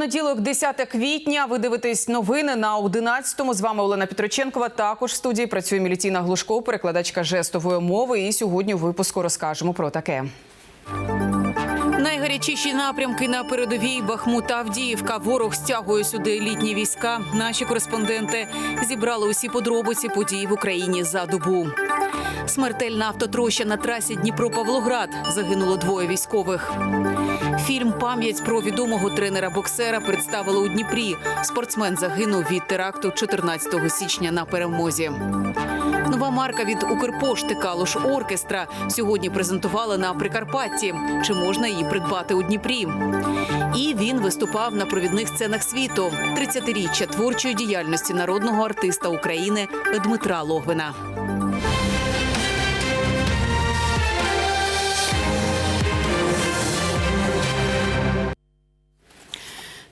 Понеділок, 10 квітня. Ви дивитесь новини на 11-му. З вами Олена Петроченкова. Також в студії працює Мілітіна Глушко, перекладачка жестової мови. І сьогодні у випуску розкажемо про таке. Найгарячіші напрямки на передовій Бахмут Авдіївка. Ворог стягує сюди елітні війська. Наші кореспонденти зібрали усі подробиці подій в Україні за добу. Смертельна автотроща на трасі Дніпро-Павлоград. Загинуло двоє військових. Фільм Пам'ять про відомого тренера-боксера представили у Дніпрі. Спортсмен загинув від теракту 14 січня на перемозі. Нова марка від Укрпошти Калуш Оркестра сьогодні презентували на Прикарпатті. Чи можна її придбати у Дніпрі? І він виступав на провідних сценах світу. 30-річчя творчої діяльності народного артиста України Дмитра Логвина.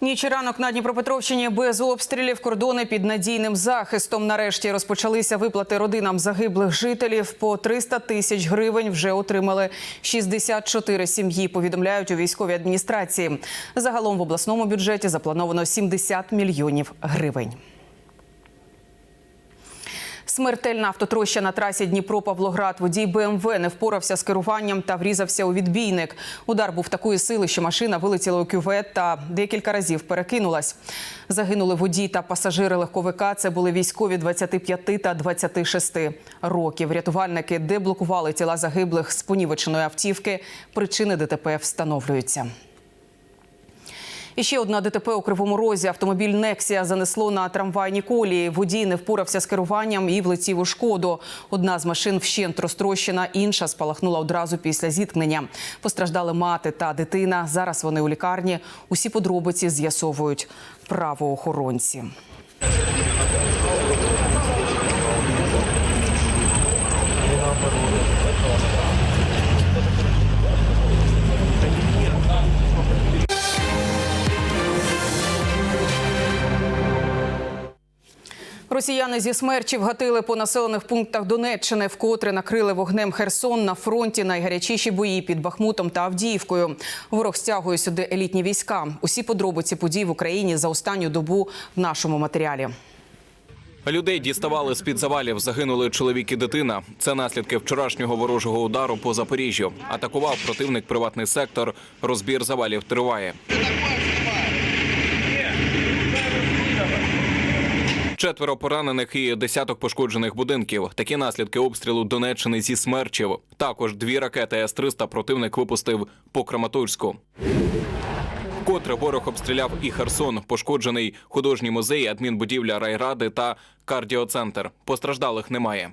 Ніч і ранок на Дніпропетровщині без обстрілів кордони під надійним захистом. Нарешті розпочалися виплати родинам загиблих жителів. По 300 тисяч гривень вже отримали 64 сім'ї. Повідомляють у військовій адміністрації. Загалом в обласному бюджеті заплановано 70 мільйонів гривень. Смертельна автотроща на трасі Дніпро-Павлоград. Водій БМВ не впорався з керуванням та врізався у відбійник. Удар був такої сили, що машина вилетіла у кювет та декілька разів перекинулась. Загинули водій та пасажири легковика. Це були військові 25 та 26 років. Рятувальники деблокували тіла загиблих з понівеченої автівки. Причини ДТП встановлюються. І ще одна ДТП у Кривому Розі. Автомобіль Нексія занесло на трамвайні колії. Водій не впорався з керуванням і влетів у шкоду. Одна з машин вщент розтрощена, інша спалахнула одразу після зіткнення. Постраждали мати та дитина. Зараз вони у лікарні. Усі подробиці з'ясовують правоохоронці. Росіяни зі смерчів гатили по населених пунктах Донеччини, вкотре накрили вогнем Херсон на фронті найгарячіші бої під Бахмутом та Авдіївкою. Ворог стягує сюди елітні війська. Усі подробиці подій в Україні за останню добу в нашому матеріалі. Людей діставали з під завалів. Загинули чоловік і дитина. Це наслідки вчорашнього ворожого удару по Запоріжжю. Атакував противник приватний сектор. Розбір завалів триває. Четверо поранених і десяток пошкоджених будинків. Такі наслідки обстрілу Донеччини зі смерчів. Також дві ракети С-300 противник випустив по Краматорську. Котре ворог обстріляв і Херсон, пошкоджений художній музей, адмінбудівля райради та кардіоцентр. Постраждалих немає.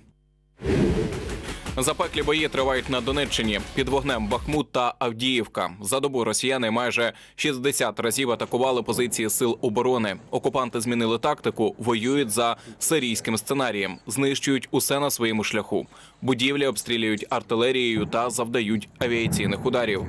Запеклі бої тривають на Донеччині під вогнем Бахмут та Авдіївка. За добу росіяни майже 60 разів атакували позиції сил оборони. Окупанти змінили тактику, воюють за сирійським сценарієм, знищують усе на своєму шляху. Будівлі обстрілюють артилерією та завдають авіаційних ударів.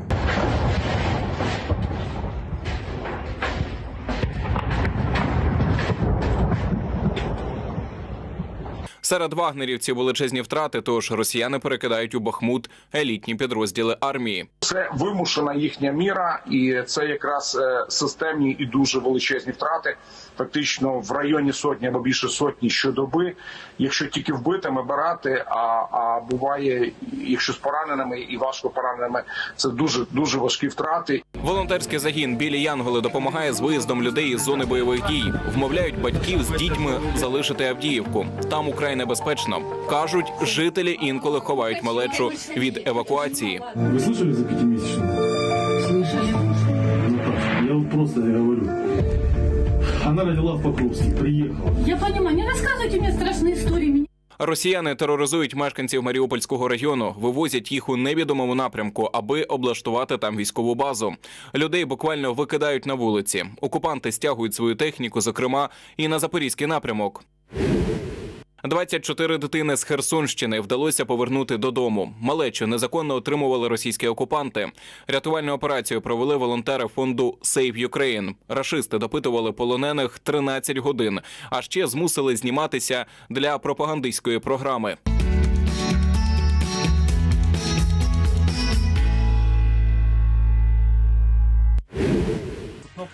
Серед вагнерівців величезні втрати, тож росіяни перекидають у Бахмут елітні підрозділи армії. Це вимушена їхня міра, і це якраз е, системні і дуже величезні втрати. Фактично в районі сотні або більше сотні щодоби. Якщо тільки вбитими брати, а, а буває, якщо з пораненими і важко пораненими, це дуже дуже важкі втрати. Волонтерський загін білі Янголи допомагає з виїздом людей із зони бойових дій. Вмовляють батьків з дітьми залишити Авдіївку. Там украй небезпечно. кажуть, жителі інколи ховають малечу від евакуації. Вы слышали за пятимесячную? Слышали. Наташа, я вот просто не говорю. Она родила в Покровске, приехала. Я понимаю, не рассказывайте мне страшные истории. Меня Росіяни тероризують мешканців Маріупольського району, вивозять їх у невідомому напрямку, аби облаштувати там військову базу. Людей буквально викидають на вулиці. Окупанти стягують свою техніку, зокрема і на запорізький напрямок. 24 дитини з Херсонщини вдалося повернути додому. Малечу незаконно отримували російські окупанти. Рятувальну операцію провели волонтери фонду Save Ukraine. Рашисти допитували полонених 13 годин, а ще змусили зніматися для пропагандистської програми.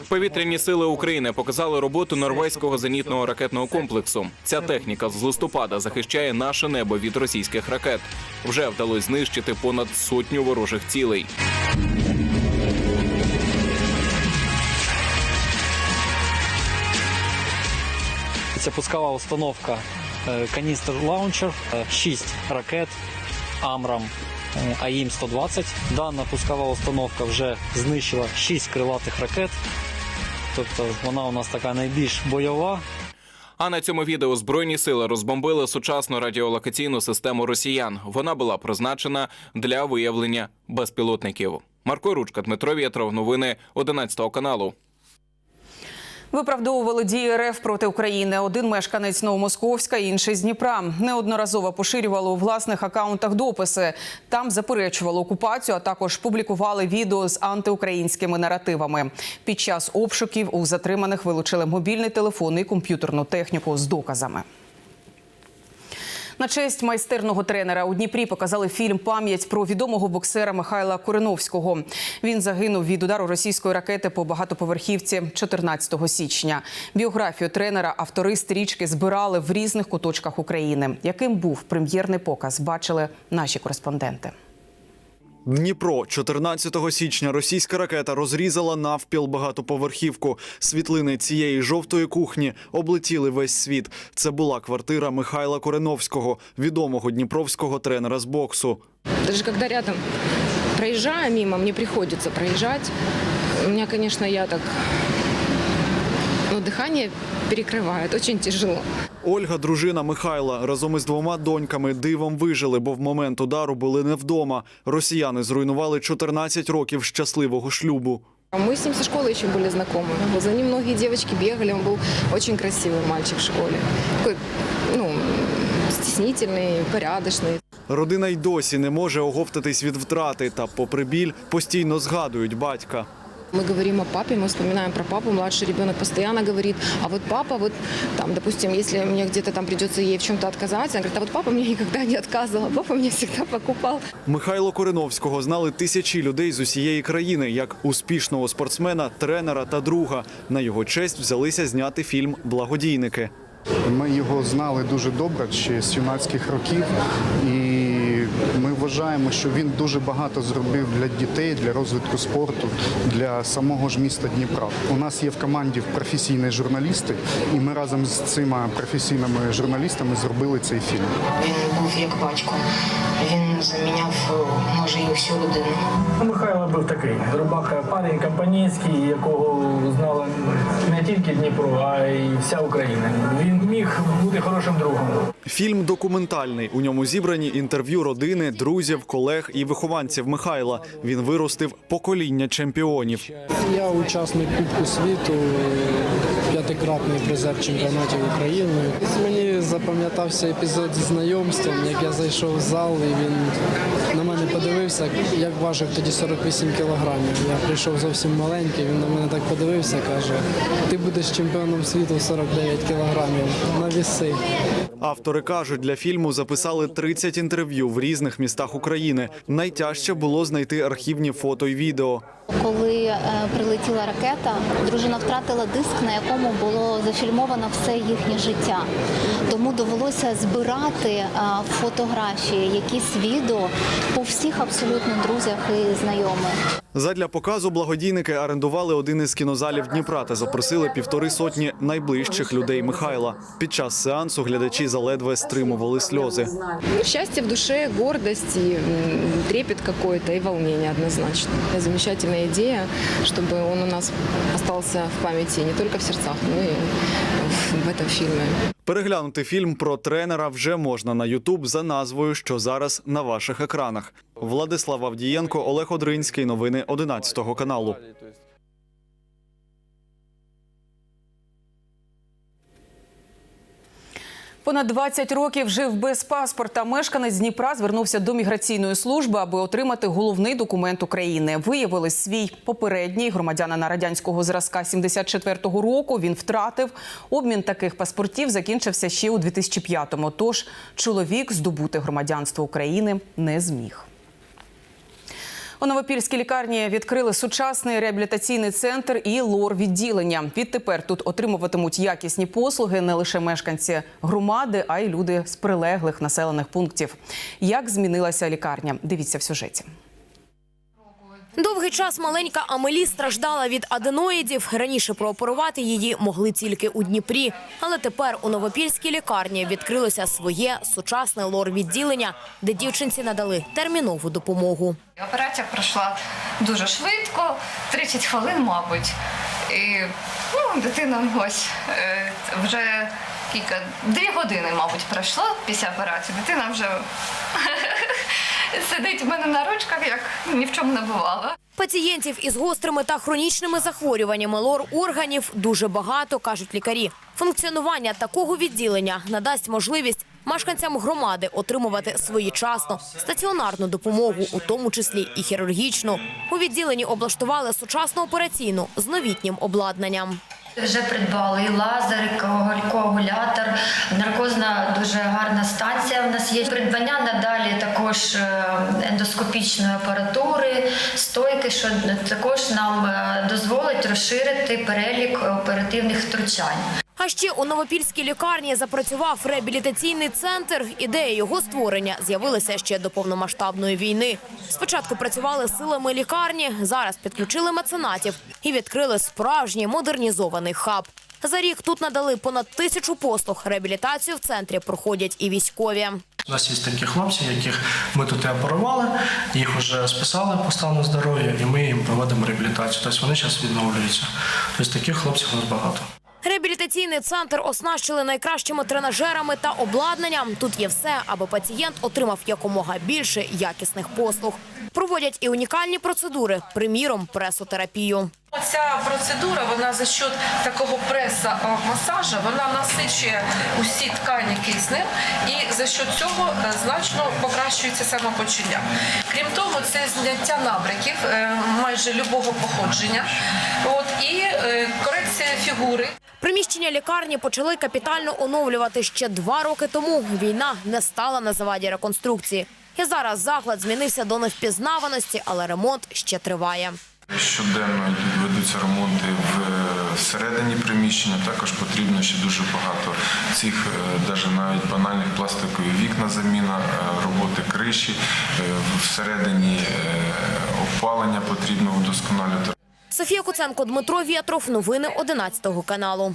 Повітряні сили України показали роботу норвезького зенітного ракетного комплексу. Ця техніка з листопада захищає наше небо від російських ракет. Вже вдалося знищити понад сотню ворожих цілей. Це пускова установка е, каністр лаунчер, 6 ракет Амрам е, АІМ-120. Дана пускова установка вже знищила 6 крилатих ракет. Тобто вона у нас така найбільш бойова. А на цьому відео збройні сили розбомбили сучасну радіолокаційну систему росіян. Вона була призначена для виявлення безпілотників. Марко Ручка, Дмитро Вєтров. Новини 11 каналу. Виправдовували дії РФ проти України. Один мешканець Новомосковська, інший з Дніпра. Неодноразово поширювали у власних акаунтах дописи. Там заперечували окупацію, а також публікували відео з антиукраїнськими наративами. Під час обшуків у затриманих вилучили мобільний телефон і комп'ютерну техніку з доказами. На честь майстерного тренера у Дніпрі показали фільм Пам'ять про відомого боксера Михайла Куриновського. Він загинув від удару російської ракети по багатоповерхівці 14 січня. Біографію тренера автори стрічки збирали в різних куточках України. Яким був прем'єрний показ, бачили наші кореспонденти. Дніпро 14 січня російська ракета розрізала навпіл багатоповерхівку. Світлини цієї жовтої кухні облетіли весь світ. Це була квартира Михайла Кореновського, відомого дніпровського тренера з боксу. Даже когда рядом проезжаю мимо, мне приходится проезжать. У меня, конечно, я так... Ну, дыхание перекрывает, очень тяжело. Ольга, дружина Михайла, разом із двома доньками дивом вижили, бо в момент удару були не вдома. Росіяни зруйнували 14 років щасливого шлюбу. А Мы с ним со школы еще были знакомы. За ним многие девочки бегали, он был очень красивый мальчик в школе. Такой, ну, стеснительный, порядочный. Родина й досі не може оговтатись від втрати, та, попри біль, постійно згадують батька. Мы говорим о папе, мы вспоминаем про папу. Младший ребенок постоянно говорит, а вот папа, вот там, допустим, если мне где-то там придется ей в чем-то отказать, она говорит, а вот папа мне никогда не отказывал, папа мне всегда покупал. Михайло Кореновського знали тисячі людей з усієї країни як успішного спортсмена, тренера та друга. На його честь взялися зняти фільм Благодійники. Ми його знали дуже добре ще з юнацьких років, і ми вважаємо, що він дуже багато зробив для дітей, для розвитку спорту, для самого ж міста Дніпра. У нас є в команді професійні журналісти, і ми разом з цими професійними журналістами зробили цей фільм. Він був як батько. Він заміняв, може, і всю родину. Ну, Михайло був такий рубака парень компанійський, якого знала не тільки Дніпро, а й вся Україна. Він міг бути хорошим другом. Фільм документальний. У ньому зібрані інтерв'ю родини, друзів, колег і вихованців Михайла. Він виростив покоління чемпіонів. Я учасник Кубку світу, п'ятикратний призер чемпіонатів України. Мені запам'ятався епізод зі знайомством, як я зайшов в зал, і він на мене подивився, як важив тоді 48 кілограмів. Я прийшов зовсім маленький, він на мене так подивився, каже: ти будеш чемпіоном світу 49 кілограмів на віси. Автори кажуть, для фільму записали 30 інтерв'ю в різних містах України. Найтяжче було знайти архівні фото й відео. Коли е, прилетіла ракета, дружина втратила диск, на якому було зафільмовано все їхнє життя. Тому довелося збирати е, фотографії, якісь відео по всіх абсолютно друзях і знайомих. Задля показу благодійники орендували один із кінозалів Дніпра та запросили півтори сотні найближчих людей Михайла. Під час сеансу глядачі заледве стримували сльози. Счастье в душе, гордость и м, трепет какой-то и волнение однозначно. Замечательная идея, чтобы он у нас остался в памяти не только в сердцах, но и в- этом фильме. Переглянути фільм про тренера вже можна на Ютуб за назвою, що зараз на ваших екранах. Владислав Авдієнко, Олег Одринський. Новини 11 каналу. Понад 20 років жив без паспорта. Мешканець Дніпра звернувся до міграційної служби, аби отримати головний документ України. Виявили свій попередній громадянина радянського зразка 74-го року. Він втратив обмін таких паспортів. Закінчився ще у 2005-му. Тож чоловік здобути громадянство України не зміг. У Новопільській лікарні відкрили сучасний реабілітаційний центр і лор-відділення. Відтепер тут отримуватимуть якісні послуги не лише мешканці громади, а й люди з прилеглих населених пунктів. Як змінилася лікарня? Дивіться в сюжеті. Довгий час маленька Амелі страждала від аденоїдів. Раніше прооперувати її могли тільки у Дніпрі. Але тепер у Новопільській лікарні відкрилося своє сучасне лор-відділення, де дівчинці надали термінову допомогу. Операція пройшла дуже швидко, 30 хвилин, мабуть. І ну, дитина ось е, вже кілька дві години, мабуть, пройшло після операції. Дитина вже сидить у мене на ручках, як ні в чому не бувало. Пацієнтів із гострими та хронічними захворюваннями лор-органів дуже багато, кажуть лікарі. Функціонування такого відділення надасть можливість мешканцям громади отримувати своєчасну стаціонарну допомогу, у тому числі і хірургічну. У відділенні облаштували сучасну операційну з новітнім обладнанням. Вже придбали і лазер, і коагулятор, наркозна дуже гарна станція. У нас є придбання надалі також е, ендоскопічної апаратури, стойки, що також нам е, дозволить розширити перелік оперативних втручань. А ще у Новопільській лікарні запрацював реабілітаційний центр. Ідея його створення з'явилася ще до повномасштабної війни. Спочатку працювали силами лікарні, зараз підключили меценатів і відкрили справжній модернізований хаб. За рік тут надали понад тисячу послуг. Реабілітацію в центрі проходять і військові. У нас є такі хлопці, яких ми тут і оперували, їх вже списали по стану здоров'я, і ми їм проводимо реабілітацію. Тобто вони зараз відновлюються. Тобто таких хлопців у нас багато. Реабілітаційний центр оснащили найкращими тренажерами та обладнанням. Тут є все, аби пацієнт отримав якомога більше якісних послуг. Проводять і унікальні процедури, приміром пресотерапію. Ця процедура, вона за счет такого преса масажа, вона насичує усі ткані киснем і за счет цього е, значно покращується самопочуття. Крім того, це зняття набряків е, майже любого походження. От і е, корекція фігури. Приміщення лікарні почали капітально оновлювати ще два роки тому. Війна не стала на заваді реконструкції. І зараз заклад змінився до невпізнаваності, але ремонт ще триває. Щоденно ведуться ремонти в- всередині приміщення. Також потрібно ще дуже багато цих, навіть навіть банальних пластикових вікна, заміна, е, роботи криші, е, всередині е, опалення потрібно удосконалювати. Софія Куценко, Дмитро Вєтров. Новини 11 каналу.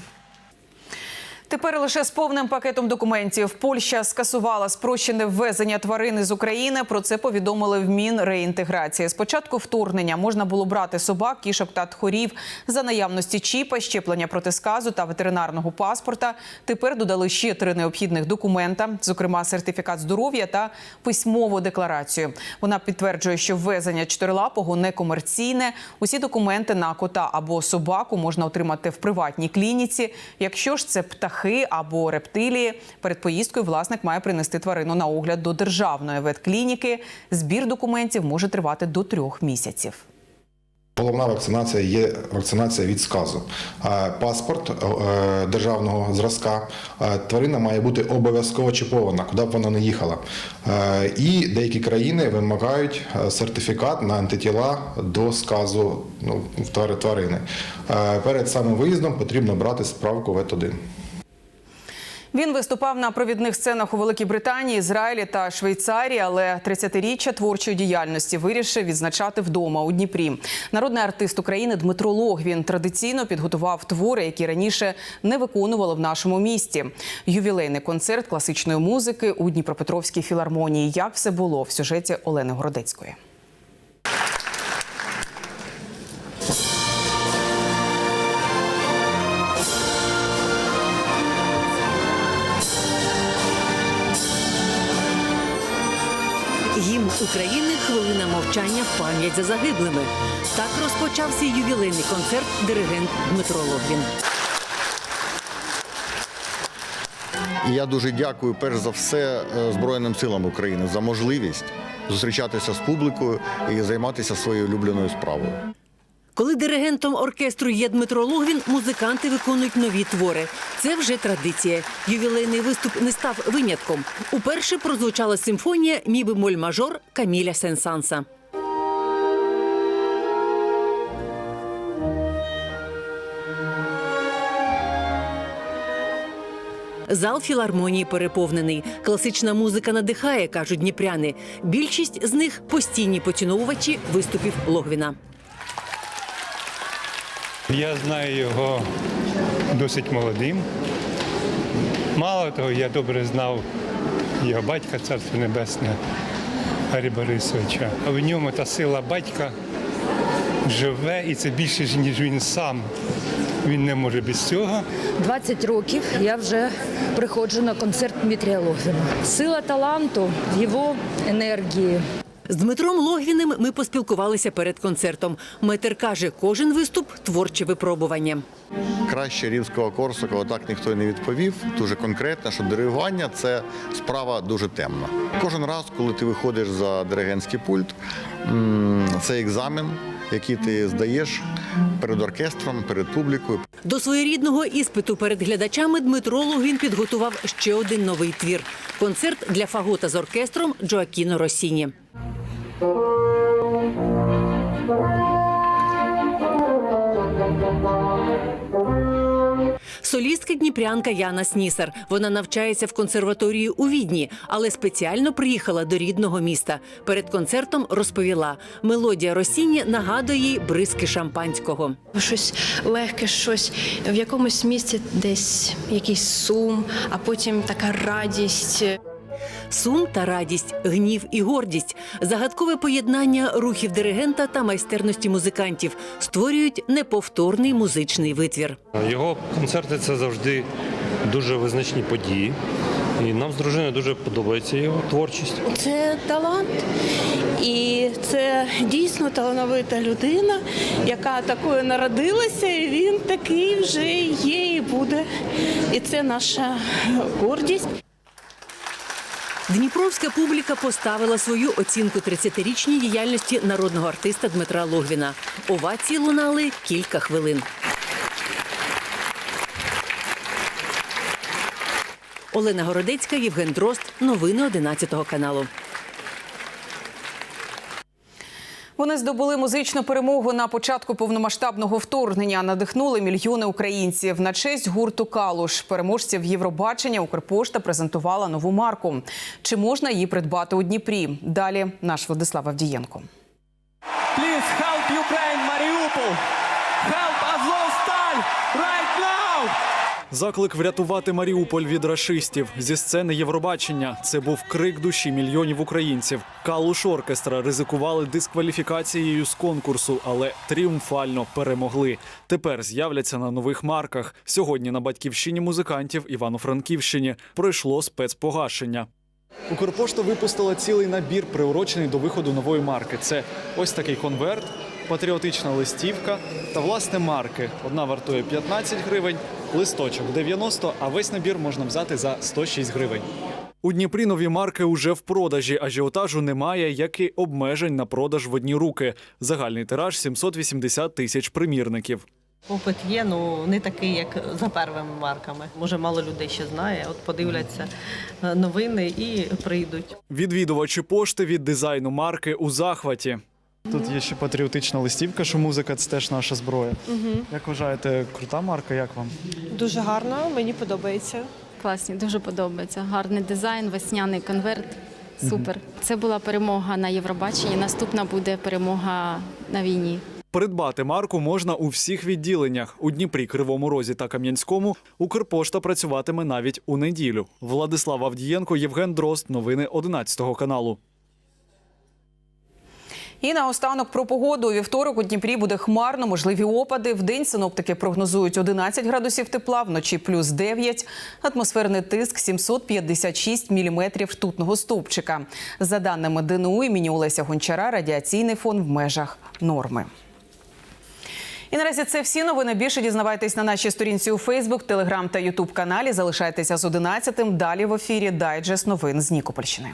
Тепер лише з повним пакетом документів Польща скасувала спрощене ввезення тварин з України. Про це повідомили в Мінреінтеграції. Спочатку вторгнення можна було брати собак, кішок та тхорів за наявності чіпа, щеплення проти сказу та ветеринарного паспорта. Тепер додали ще три необхідних документа, зокрема сертифікат здоров'я та письмову декларацію. Вона підтверджує, що ввезення чотирилапого некомерційне. Усі документи на кота або собаку можна отримати в приватній клініці. Якщо ж це птахи або рептилії, перед поїздкою власник має принести тварину на огляд до державної ветклініки. Збір документів може тривати до трьох місяців. Головна вакцинація є вакцинація від сказу. Е, Паспорт е, державного зразка. Е, Тварина має бути обов'язково чіпована, куди б вона не їхала. І деякі країни вимагають сертифікат на антитіла до сказу ну, твари- тварини. Перед самим виїздом потрібно брати справку ВЕТ-1. Він виступав на провідних сценах у Великій Британії, Ізраїлі та Швейцарії, але 30-річчя творчої діяльності вирішив відзначати вдома у Дніпрі. Народний артист України Дмитро Логвін традиційно підготував твори, які раніше не виконували в нашому місті. Ювілейний концерт класичної музики у Дніпропетровській філармонії. Як все було в сюжеті Олени Городецької. України хвилина мовчання в пам'ять за загиблими. Так розпочався ювілейний концерт диригент Дмитро Логвін. Я дуже дякую перш за все е, Збройним силам України за можливість зустрічатися з публікою і займатися своєю улюбленою справою. Коли диригентом оркестру є Дмитро Логвін, музиканти виконують нові твори. Це вже традиція. Ювілейний виступ не став винятком. Уперше прозвучала симфонія міби моль-мажор Каміля Сенсанса. Зал філармонії переповнений. Класична музика надихає, кажуть дніпряни. Більшість з них постійні поціновувачі виступів Логвіна. Я знаю його досить молодим. Мало того, я добре знав його батька, царство небесне, Гарі Борисовича. А в ньому та сила батька живе, і це більше, ніж він сам. Він не може без цього. 20 років я вже приходжу на концерт Дмитрія Логвіна. Сила таланту в його енергії. З Дмитром Логвіним ми поспілкувалися перед концертом. Метр каже, кожен виступ творче випробування. Краще Рівського Корсакова так ніхто не відповів. Дуже конкретно, що диригування це справа дуже темна. Кожен раз, коли ти виходиш за диригентський пульт, це екзамен, який ти здаєш перед оркестром, перед публікою. До своєрідного іспиту перед глядачами Дмитро Логвін підготував ще один новий твір концерт для фагота з оркестром Джоакіно Росіні. Солістка дніпрянка Яна Снісар. Вона навчається в консерваторії у Відні, але спеціально приїхала до рідного міста. Перед концертом розповіла, мелодія Росіні нагадує їй бризки шампанського. Щось легке, щось в якомусь місці десь якийсь сум, а потім така радість. Сум та радість, гнів і гордість, загадкове поєднання рухів диригента та майстерності музикантів створюють неповторний музичний витвір. Його концерти це завжди дуже визначні події. І нам з дружиною дуже подобається його творчість. Це талант, і це дійсно талановита людина, яка такою народилася, і він такий вже є і буде. І це наша гордість. Дніпровська публіка поставила свою оцінку 30-річній діяльності народного артиста Дмитра Логвіна. Овації лунали кілька хвилин. Олена Городецька, Євген Дрозд. Новини 11 каналу. Вони здобули музичну перемогу на початку повномасштабного вторгнення. Надихнули мільйони українців. На честь гурту Калуш переможців Євробачення Укрпошта презентувала нову марку. Чи можна її придбати у Дніпрі? Далі наш Владислав Авдієнко. Please help Ukraine, Mariupol! Заклик врятувати Маріуполь від рашистів зі сцени Євробачення. Це був крик душі мільйонів українців. Калуш оркестра ризикували дискваліфікацією з конкурсу, але тріумфально перемогли. Тепер з'являться на нових марках. Сьогодні на батьківщині музикантів Івано-Франківщині пройшло спецпогашення. Укрпошта випустила цілий набір, приурочений до виходу нової марки. Це ось такий конверт, патріотична листівка та власне марки. Одна вартує 15 гривень, листочок 90, а весь набір можна взяти за 106 гривень. У Дніпрі нові марки уже в продажі. Ажіотажу немає, як і обмежень на продаж в одні руки. Загальний тираж 780 тисяч примірників. Попит є, ну не такий, як за первими марками. Може, мало людей ще знає. От подивляться е, новини і прийдуть. Відвідувачі пошти від дизайну марки у захваті. Тут є ще патріотична листівка, що музика це теж наша зброя. Угу. Як вважаєте, крута марка? Як вам? Дуже гарно, мені подобається. Класні, дуже подобається. Гарний дизайн, весняний конверт. Супер. Це була перемога на Євробаченні. Наступна буде перемога на війні. Придбати марку можна у всіх відділеннях. У Дніпрі, Кривому Розі та Кам'янському Укрпошта працюватиме навіть у неділю. Владислав Авдієнко, Євген Дрозд. Новини 11 каналу. І наостанок про погоду. У вівторок у Дніпрі буде хмарно, можливі опади. В день синоптики прогнозують 11 градусів тепла, вночі плюс 9. Атмосферний тиск 756 міліметрів ртутного стовпчика. За даними ДНУ імені Олеся Гончара, радіаційний фон в межах норми. І наразі це всі новини. Більше дізнавайтесь на нашій сторінці у Фейсбук, Телеграм та Ютуб каналі. Залишайтеся з 11-тим. Далі в ефірі Дайджест новин з Нікопольщини.